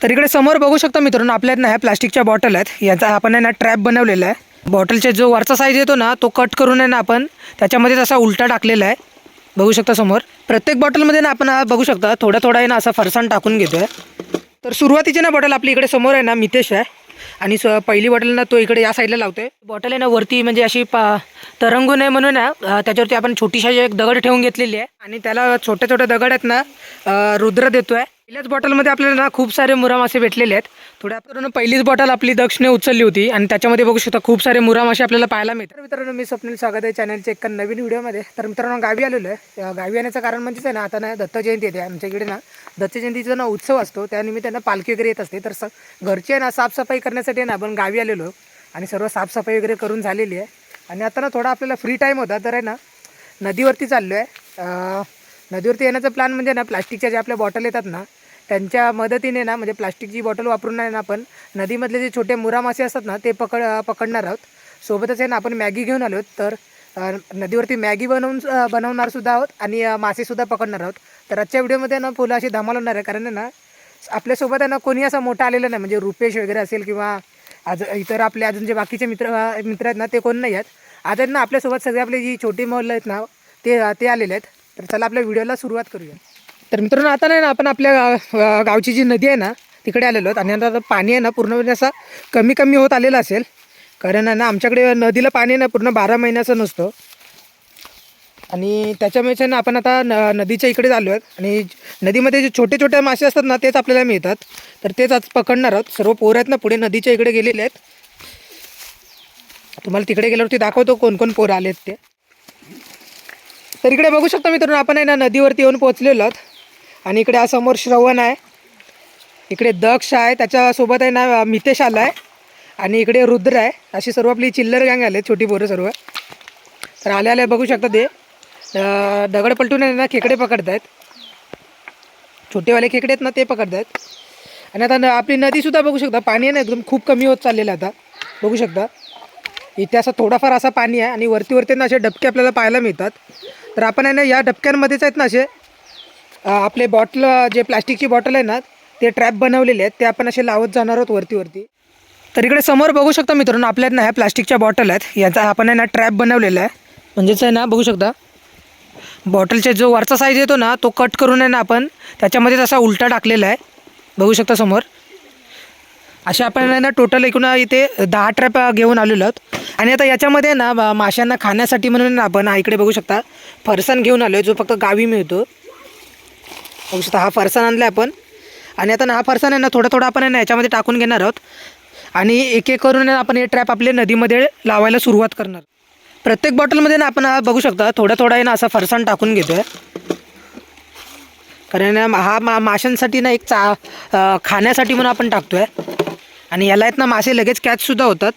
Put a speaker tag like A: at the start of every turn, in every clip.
A: तर इकडे समोर बघू शकता मित्रांनो आपल्यात ना ह्या प्लास्टिकच्या बॉटल आहेत. याचा आपण आहे ना ट्रॅप बनवलेला आहे. बॉटलचा जो वरचा साईज येतो ना तो कट करून आहे ना आपण त्याच्यामध्ये तसा उलटा टाकलेला आहे. बघू शकता समोर. प्रत्येक बॉटलमध्ये ना आपण बघू शकता थोडा थोडा आहे ना असा फरसाण टाकून घेतोय. तर सुरुवातीची ना बॉटल आपली इकडे समोर आहे ना मितेश आहे. आणि स पहिली बॉटल ना तो इकडे या साईडला आहे बॉटल आहे ना वरती म्हणजे अशी पा तरंगू नये म्हणून ना त्याच्यावरती आपण छोटीशी एक दगड ठेवून घेतलेली आहे. आणि त्याला छोटे छोटे दगड आहेत ना रुद्र देतो आहे पहिल्याच बॉटलमध्ये आपल्याला ना खूप सारे मुरामासे भेटलेले आहेत. थोड्या करून पहिलीच बॉटल आपली दक्षिणे उचलली होती आणि त्याच्यामध्ये बघू शकता खूप सारे मुरामासे आपल्याला पाहायला मिळतात. मित्रांनो मी स्वप्नील स्वागत आहे चॅनलच्या एका नवीन व्हिडिओमध्ये. तर मित्रांनो गावी आलेलो आहे. गावी येण्याचं कारण म्हणजेच आहे ना आता ना दत्त जयंती येते. आमच्या इकडे ना दत्त जयंतीचा ना उत्सव असतो. त्यानिमित्तानं पालखी वगैरे येत असते. तर स घरची आहे ना साफसफाई करण्यासाठी आहे ना आपण गावी आलेलो. आणि सर्व साफसफाई वगैरे करून झालेली आहे. आणि आता ना थोडा आपल्याला फ्री टाईम होता तर आहे ना नदीवरती चाललो आहे नदीवरती येण्याचा प्लॅन म्हणजे ना प्लास्टिकच्या ज्या आपल्या बॉटल येतात ना त्यांच्या मदतीने ना म्हणजे प्लास्टिकची बॉटल वापरून आहे ना आपण नदीमधले जे छोटे मुरा मासे असतात ना ते पकड पकडणार आहोत. सोबतच आहे ना आपण मॅगी घेऊन आलो तर नदीवरती मॅगी बनवून बनवणार सुद्धा आहोत आणि मासेसुद्धा पकडणार आहोत. तर आजच्या व्हिडिओमध्ये ना फुलं अशी धमाल होणार आहे. कारण ना आपल्यासोबत आहे ना कोणी असा मोठा आलेला नाही. म्हणजे रुपेश वगैरे असेल किंवा आज इतर आपले अजून जे बाकीचे मित्र मित्र आहेत ना ते कोण नाही आहेत. आज आहेत ना आपल्यासोबत सगळे आपले जी छोटी मोहल्ला आहेत ना ते ते आलेले आहेत. तर चला आपल्या व्हिडिओला सुरुवात करूया. तर मित्रांनो आता नाही ना आपण आपल्या गाव गावची जी नदी आहे ना तिकडे आलेलो आहोत. आणि आता आता पाणी आहे ना पूर्णपणे असं कमी कमी होत आलेलं असेल. कारण ना आमच्याकडे नदीला पाणी आहे ना पूर्ण बारा महिन्याचं नसतं. आणि त्याच्यामुळे ना आपण आता न नदीच्या इकडे आलो आहेत. आणि नदीमध्ये जे छोटे छोटे मासे असतात ना तेच आपल्याला मिळतात. तर तेच आज पकडणार आहोत. सर्व पोरं आहेत ना पुढे नदीच्या इकडे गेलेले आहेत. तुम्हाला तिकडे गेल्यावरती दाखवतो कोण कोण पोरं आले आहेत ते. तर इकडे बघू शकता मित्रांनो आपण आहे ना नदीवरती येऊन पोहोचलेलो आहोत. आणि इकडे हा समोर श्रवण आहे. इकडे दक्ष आहे. त्याच्यासोबत आहे ना मितेश आला आहे. आणि इकडे रुद्र आहे. अशी सर्व आपली चिल्लर गँग आले छोटी पोरं सर्व. तर आले आले बघू शकता ते. दगड पलटून आहे ना खेकडे पकडत आहेत छोटेवाले खेकडे आहेत ना ते पकडत आहेत आणि आता न आपली नदीसुद्धा बघू शकता. पाणी आहे ना एकदम खूप कमी होत चाललेलं आता. बघू शकता. इथे असा थोडाफार असा पाणी आहे. आणि वरती वरती ना असे डबके आपल्याला पाहायला मिळतात. तर आपण आहे ना या डबक्यांमध्येच आहेत ना असे. आपले बॉटल जे प्लास्टिकची बॉटल आहे ना ते ट्रॅप बनवलेले आहेत ते आपण असे लावत जाणार आहोत वरती वरती. तर इकडे समोर बघू शकता मित्रांनो आपल्यात ना ह्या प्लास्टिकच्या बॉटल आहेत. याचा आपण आहे ना ट्रॅप बनवलेला आहे. म्हणजेच आहे ना बघू शकता. बॉटलचे जो वरचा साईज येतो ना तो कट करून आहे ना आपण त्याच्यामध्ये तसा उलटा टाकलेला आहे. बघू शकता समोर. असे आपण आहे ना टोटल एकूण इथे दहा ट्रॅप घेऊन आलेलो आहोत. आणि आता याच्यामध्ये ना माशांना खाण्यासाठी म्हणून ना आपण इकडे बघू शकता फरसाण घेऊन आलो आहे जो फक्त गावी मिळतो. बघू शकता हा फरसाण आणला आपण. आणि आता ना हा फरसाण आहे ना थोडा थोडा आपण आहे ना याच्यामध्ये टाकून घेणार आहोत. आणि एक एक करून आपण हे ट्रॅप आपले नदीमध्ये लावायला सुरुवात करणार. प्रत्येक बॉटलमध्ये ना आपण हा बघू शकता थोडा थोडा आहे ना असा फरसाण टाकून घेतो आहे कारण हा मा माशांसाठी ना एक चा खाण्यासाठी म्हणून आपण टाकतो आहे आणि याला आहेत ना मासे लगेच कॅचसुद्धा होतात.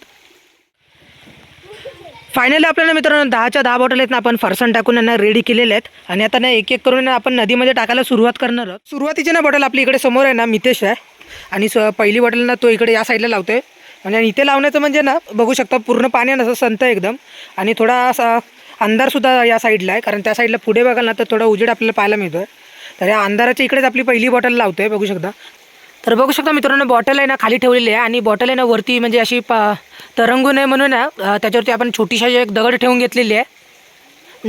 A: फायनली आपल्याला मित्रांनो दहाच्या दहा बॉटल आहेत ना आपण फरसाण टाकून यांना रेडी केलेले आहेत. आणि आता ना एक एक करून ना आपण नदीमध्ये टाकायला सुरुवात करणार आहोत. सुरुवातीची ना बॉटल आपली इकडे समोर आहे ना मितेश आहे. आणि स पहिली बॉटल ना तो इकडे या साईडला लावतोय. आणि इथे लावण्याचं म्हणजे ना बघू शकता पूर्ण पाणी आहे ना असं संत एकदम. आणि थोडा असा अंधारसुद्धा या साईडला आहे. कारण त्या साईडला पुढे बघाल ना तर थोडा उजेड आपल्याला पाहायला मिळतोय. तर या अंधाराच्या इकडेच आपली पहिली बॉटल लावतोय बघू शकता. तर बघू शकता मित्रांनो बॉटल आहे ना खाली ठेवलेली आहे आणि बॉटल आहे ना वरती म्हणजे अशी पा तरंगू नये म्हणून ना त्याच्यावरती आपण छोटीशी एक दगड ठेवून घेतलेली आहे.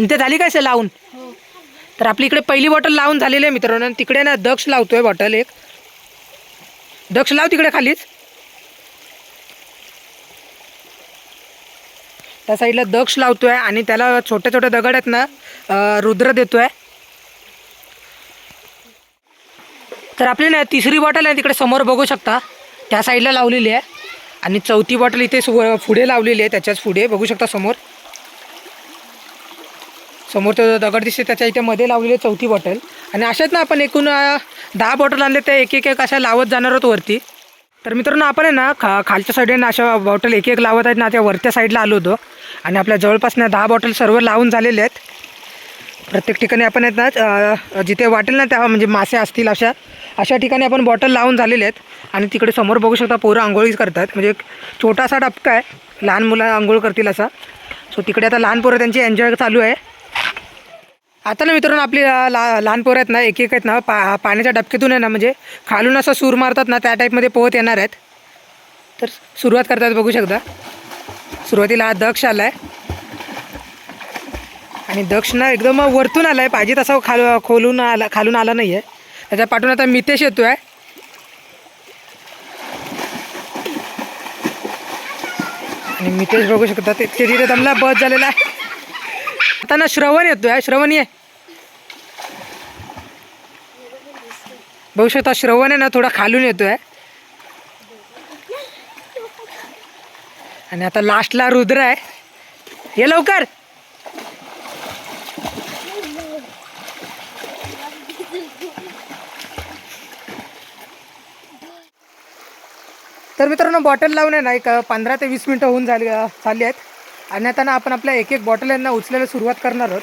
A: ते झाली काय से लावून? तर आपली इकडे पहिली बॉटल लावून झालेली आहे मित्रांनो. तिकडे ना दक्ष लावतोय बॉटल एक. दक्ष लाव तिकडे खालीच. त्या साईडला दक्ष लावतोय आणि त्याला छोटे छोटे दगड आहेत ना रुद्र देतोय. तर आपली ना तिसरी बॉटल आहे तिकडे समोर बघू शकता. त्या साईडला लावलेली आहे. आणि चौथी बॉटल इथे सु- पुढे लावलेली आहे त्याच्याच पुढे बघू शकता समोर. समोर तो दगड दिसते त्याच्या इथे मध्ये लावलेली आहे चौथी बॉटल आणि अशाच ना आपण एकूण दहा बॉटल आणले त्या एक एक एक अशा लावत जाणार आहोत वरती. तर मित्रांनो आपण आहे ना खा खालच्या साईडने ना अशा बॉटल एक एक लावत आहेत ना त्या वरच्या साईडला आलो होतो. आणि आपल्या जवळपास ना दहा बॉटल सर्व लावून झालेले आहेत. प्रत्येक ठिकाणी आपण आहेत ना जिथे वाटेल ना त्या म्हणजे मासे असतील अशा अशा ठिकाणी आपण बॉटल लावून झालेले आहेत. आणि तिकडे समोर बघू शकता पोरं आंघोळीच करतात. म्हणजे एक छोटासा डबका आहे. लहान मुलं आंघोळ करतील असा. सो तिकडे आता लहान पोरं त्यांची एन्जॉय चालू आहे. आता ना मित्रांनो आपली ला लहान पोरं आहेत ना एक एक आहेत ना पा पाण्याच्या डबक्यातून आहे ना म्हणजे खालून असं सूर मारतात ना त्या टाईपमध्ये पोहत येणार आहेत. तर सुरुवात करतात बघू शकता. सुरुवातीला हा दक्ष आला आहे. आणि दक्ष ना एकदम वरतून आला आहे पाहिजे तसा खाल खोलून आला खालून आला नाही आहे त्याच्या पाठून आता मितेश येतो आहे आणि मितेश बघू शकता ते ते तिथे दमला बस झालेला आहे. आता ना श्रवण येतोय. श्रवण ये. बघू शकता श्रवण आहे ना थोडा खालून येतोय. आणि आता लास्टला रुद्र आहे. ये लवकर. तर मित्रांनो बॉटल लावून आहे ना एक पंधरा ते वीस मिनटं होऊन झाली झाली आहेत. आणि आता ना आपण आपल्या एक एक बॉटल यांना उचलायला सुरुवात करणार आहोत.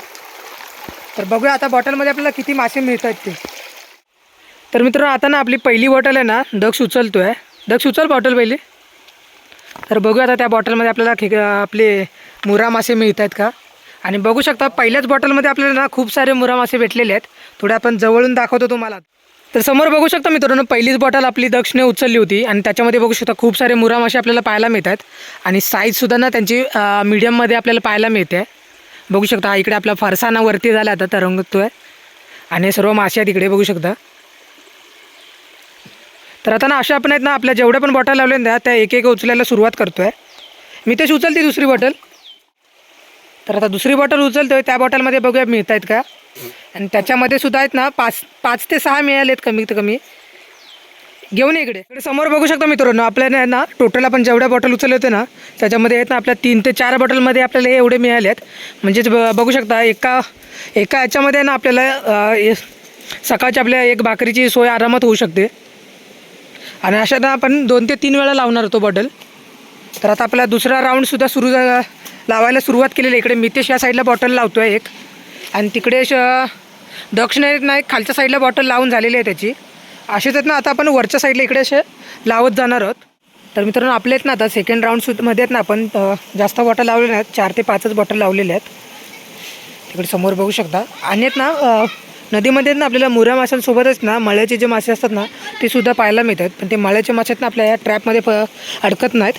A: तर बघूया आता बॉटलमध्ये आपल्याला किती मासे मिळत आहेत ते. तर मित्रांनो आता ना आपली पहिली बॉटल आहे ना दक्ष उचलतो आहे दक्ष उचल बॉटल पहिली. तर बघूया आता त्या बॉटलमध्ये आपल्याला खे आपले मुरा मासे मिळत आहेत का? आणि बघू शकता पहिल्याच बॉटलमध्ये आपल्याला ना खूप सारे मुरा मासे भेटलेले आहेत. थोडे आपण जवळून दाखवतो तुम्हाला. तर समोर बघू शकता मित्रांनो पहिलीच बॉटल आपली दक्षिणे उचलली होती आणि त्याच्यामध्ये बघू शकता खूप सारे मुरा मासे आपल्याला पाहायला मिळतात. आणि साईजसुद्धा ना त्यांची मीडियममध्ये आपल्याला पाहायला मिळते. बघू शकता हा इकडे आपला फरसाना वरती झाला आता तरंगतो आहे. आणि सर्व मासे आहेत इकडे बघू शकता. तर आता ना अशा आपण आहेत ना आपल्या जेवढ्या पण बॉटल लावल्या ना त्या एक एक उचलायला सुरुवात करतो आहे मी तेच उचलते दुसरी बॉटल. तर आता दुसरी बॉटल उचलतोय त्या बॉटलमध्ये बघूया मिळत आहेत का. आणि त्याच्यामध्ये सुद्धा आहेत ना पाच पाच ते सहा मिळालेत कमीत कमी. घेऊन इकडे. इकडे समोर बघू शकता मित्रांनो आपल्याला ना टोटल आपण जेवढ्या बॉटल उचलले होते ना त्याच्यामध्ये आहेत ना आपल्या तीन ते चार बॉटलमध्ये आपल्याला हे एवढे मिळाले आहेत म्हणजेच ब- बघू शकता एका एका याच्यामध्ये ना आपल्याला सकाळची आपल्या एक भाकरीची सोय आरामात होऊ शकते. आणि अशा ना आपण दोन ते तीन वेळा लावणार होतो बॉटल तर आता आपला दुसरा राऊंडसुद्धा सुरू झाला लावायला सुरुवात केलेली आहे. इकडे मितेश या साईडला बॉटल लावतो आहे एक. आणि तिकडे श- दक्षिणे ना एक खालच्या साईडला बॉटल लावून झालेली आहे त्याची. असेच आहेत ना आता आपण वरच्या साईडला इकडे असे लावत जाणार आहोत. तर मित्रांनो आपले आहेत ना आता सेकंड राऊंडमध्ये आहेत ना आपण जास्त बॉटल लावलेले आहेत चार ते पाचच बॉटल लावलेले आहेत. तिकडे समोर बघू शकता. आणि आहेत ना नदीमध्ये आहेत ना आपल्याला मुऱ्या माशांसोबतच ना मळ्याचे जे मासे असतात ना ते सुद्धा पाहायला मिळतात. पण ते मळ्याचे मासे आहेत ना आपल्या या ट्रॅपमध्ये प अडकत नाहीत.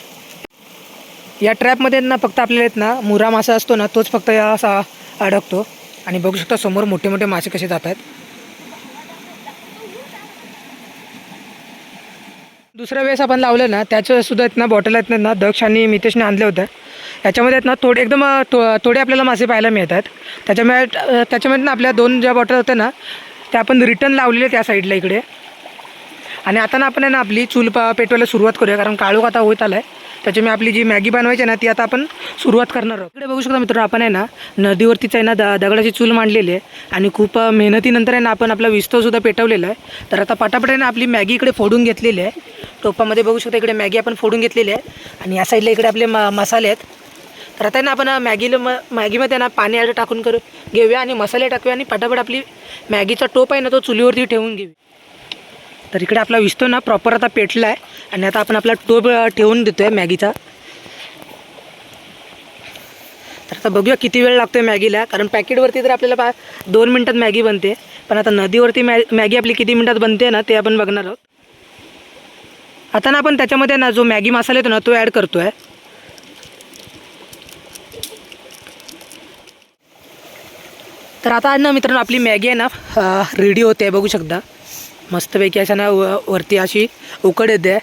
A: या ट्रॅपमध्ये ना फक्त आपल्याला येत ना मुरा मासा असतो ना तोच फक्त या असा अडकतो. आणि बघू शकता समोर मोठे मोठे मासे कसे जात आहेत. दुसऱ्या वेळेस आपण लावलं ना त्याच्यासुद्धा आहेत ना बॉटल आहेत ना दक्ष आणि मितेशने आणल्या होत्या. याच्यामध्ये आहेत ना थोडे एकदम थो थोडे आपल्याला मासे पाहायला मिळतात. त्याच्यामुळे त्याच्यामध्ये ना आपल्या दोन ज्या बॉटल होत्या ना त्या आपण रिटर्न लावलेल्या त्या साईडला इकडे. आणि आता ना आपण आहे ना आपली चूल पा पेटवायला सुरुवात करूया कारण काळोख आता होत आला आहे त्याच्यामुळे आपली जी मॅगी बनवायची आहे ना ती आता आपण सुरुवात करणार आहोत. इकडे बघू शकता मित्रांनो आपण आहे ना नदीवरतीच आहे ना द दगडाची चूल मांडलेली आहे. आणि खूप मेहनतीनंतर आहे ना आपण आपला विस्तवसुद्धा पेटवलेला आहे. तर आता पटापट आहे ना आपली मॅगी इकडे फोडून घेतलेली आहे. टोपामध्ये बघू शकता इकडे मॅगी आपण फोडून घेतलेली आहे. आणि या साईडला इकडे आपले म मसाले आहेत. तर आता आहे ना आपण मॅगीला म मॅगीमध्ये ना पाणी ॲड टाकून करू घेऊया आणि मसाले टाकूया आणि पटापट आपली मॅगीचा टोप आहे ना तो चुलीवरती ठेवून घेऊ तर इकडे आपला विस्तो ना प्रॉपर आता पेटला आहे आणि आता आपण आपला टोप ठेवून देतो आहे मॅगीचा. तर आता बघूया किती वेळ लागतो आहे मॅगीला. कारण पॅकेटवरती तर आपल्याला पा दोन मिनटात मॅगी बनते. पण आता नदीवरती मॅ मॅगी आपली किती मिनटात बनते ना ते आपण बघणार आहोत. आता ना आपण त्याच्यामध्ये ना जो मॅगी मसाला येतो ना तो ॲड करतो आहे तर आता ना मित्रांनो आपली मॅगी आहे ना रेडी होते आहे बघू शकता. मस्तपैकी अशा ना वरती अशी उकड येते.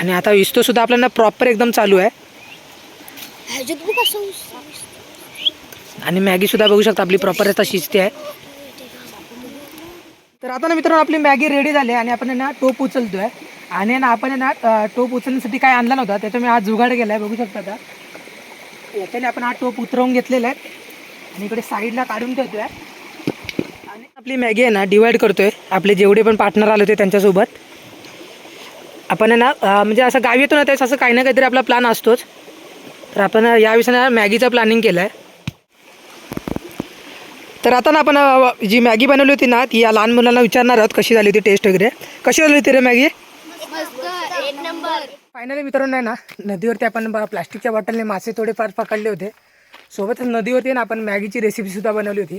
A: आणि आता विस्तोसुद्धा आपल्याला प्रॉपर एकदम चालू आहे. आणि मॅगीसुद्धा बघू शकता आपली प्रॉपर आता शिजते आहे. तर आता ना मित्रांनो आपली मॅगी रेडी झाली आहे आणि आपण ना टोप उचलतो आहे आणि ना आपण ना टोप उचलण्यासाठी काय आणला नव्हता त्याच्यामुळे हा जुगाड गेला आहे बघू शकता आता. याच्याने आपण हा टोप उतरवून घेतलेला आहे. आणि इकडे साईडला काढून ठेवतो आहे आपली मॅगी आहे ना डिवाईड करतो आहे आपले जेवढे पण पार्टनर आले होते त्यांच्यासोबत. आपण आहे ना म्हणजे असं गावी येतो ना त्यावेळेस असं काही ना काहीतरी आपला प्लॅन असतोच. तर आपण यावेळेस ना मॅगीचं प्लॅनिंग केलं आहे तर आता ना आपण जी मॅगी बनवली होती ना ती या लहान मुलांना विचारणार आहोत कशी झाली होती टेस्ट वगैरे. कशी झाली होती रे मॅगी? फायनली मित्रांनो आहे ना नदीवरती आपण प्लास्टिकच्या बॉटलने मासे थोडेफार पकडले होते. सोबतच नदीवरती ना आपण मॅगीची रेसिपीसुद्धा बनवली होती.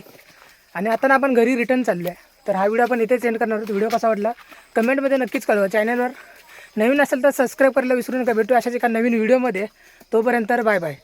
A: आणि आता ना आपण घरी रिटर्न चाललो आहे तर हा व्हिडिओ आपण इथेच एंड करणार आहोत. व्हिडिओ कसा वाटला? कमेंटमध्ये नक्कीच कळवा. चॅनलवर नवीन असेल तर सबस्क्राईब करायला विसरू नका. भेटू अशाच एका नवीन व्हिडिओमध्ये तोपर्यंत बाय बाय